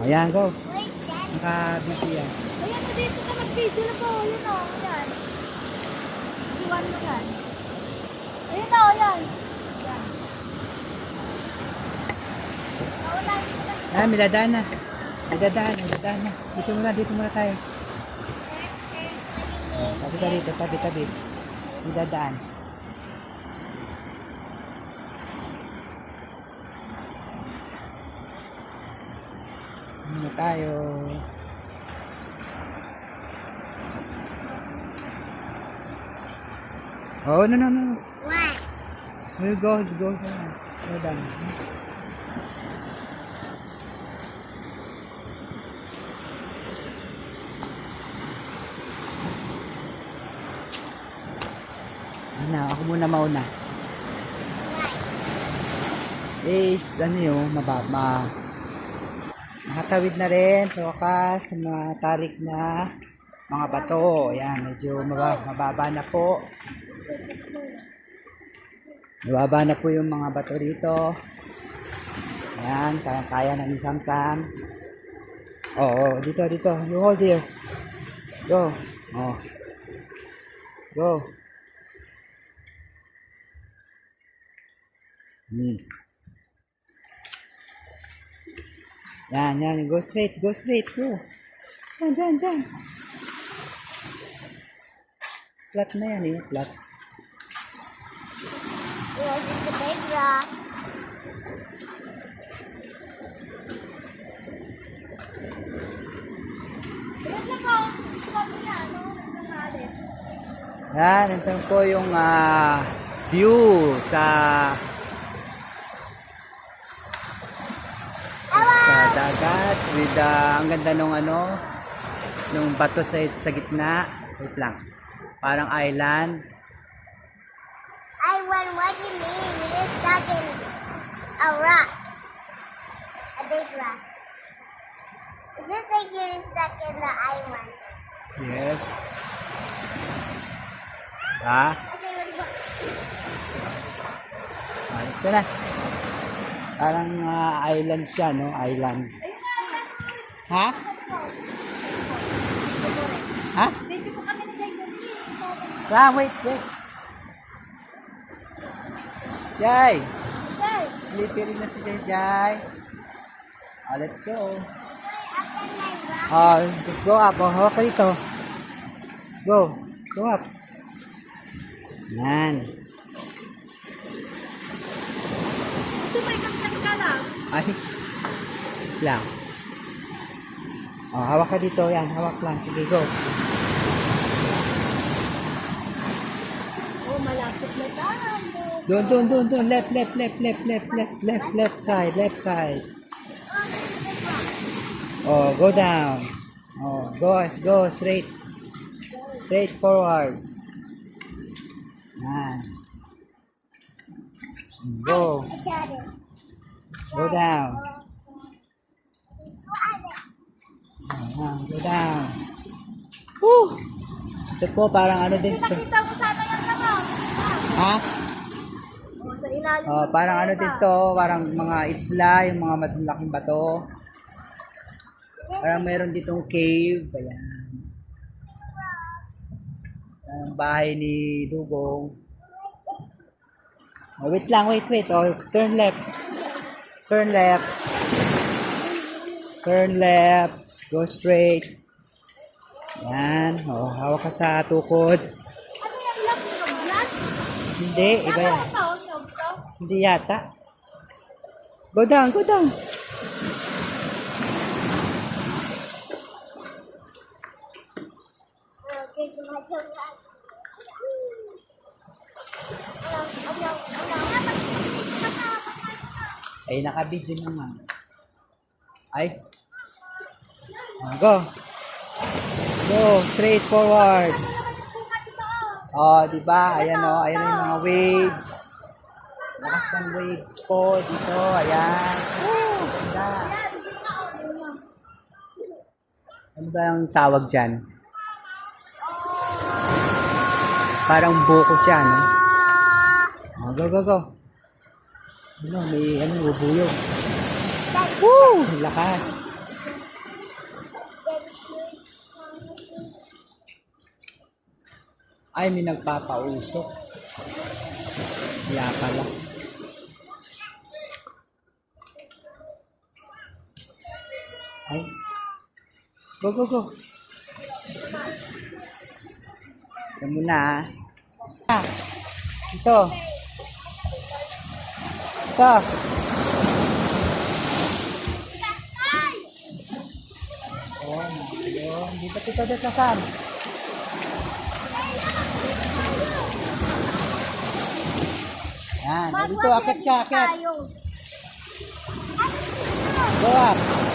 Ayan, that? Naka-busy yan. Ayan, dito ka mag-video na po. Ayan o, ayan. Iwan mo yan. Ayan o, ayan. Ah, may dadaan na. May dadaan, may dadaan na. Dito muna, dito muna tayo. Tabi ka rito, tabi, tabi. May dadaan. Ano tayo? Oh, no, no, no. What? We'll go, go, go. Go down. Ano, ako muna mauna. Is, ano yun, mababa. Nakatawid na rin sa wakas, mga tarik na mga bato. Ayan, medyo mababa na po. Mababa na po yung mga bato dito. Ayan, kaya-kaya na ni Samsam. Oo, oh, dito, dito. You hold here. Go. Oh. Go. Hmm. Yan, yan. Go straight, go straight. Go. Yan, dyan, dyan. Flat na yan eh, flat. Where is the big rock? Yan, ito po yung ah, view sa dagat with ah, ang ganda nung ano nung bato sa, sa gitna. Wait lang. Parang island. I want what you mean. We're stuck in a rock. A big rock. It just like you're stuck in the island. Yes. Ha? Okay. Ayos ka na. Parang ah, island siya, no? Island. Ha? Ha? Nag-ganyan. Ah, wait, wait. Jai! Slippery na si Jai Jai. Ah, let's go. rock, Ah, go up. Oh, ka dito. Go. Go up. Yan. ito lang. Ay. Lang. Oh, hawak ka dito. Yan, hawak lang. Sige, go. Oh, malapit na tayo. Doon, doon, doon, doon. Left, left, left, left, left, left, left, left side, left side. Oh, go down. Oh, go, go straight. Straight forward. Yan. Go. Go down. Got it. Ayan, go down. Woo! Ito po, parang ano din. Nakita mo sana yan ano? Ha? Oh, sa ilalim. Oh, parang ano din to, parang mga isla, yung mga malaking bato. Parang meron ditong cave. Ayan. Ang bahay ni Dugong. Oh, wait lang, wait, wait. Oh, turn left. Turn left. Turn left. Go straight. Yan. Oh, hawak ka sa tukod. Hindi, iba yan. Hindi yata. Go down, go down. Ay, naka-video naman. Ay. Go. Go, straight forward. Oh, di ba? Ayan oh, ayan yung mga waves. Lakas ng waves po dito. Ayan. Woo! Ganda. Ano ba ang tawag dyan? Parang buko siya, no? Oh, go, go, go. Ano, may ano, bubuyog. Woo! Lakas. Ay, may nagpapausok. Kaya pala. Ay. Go, go, go. Yan muna ah. Ito. Ito. Oh, yun. Dito kita dito saan? Yan. Dito, akit ka, akit. Tayo. Go up.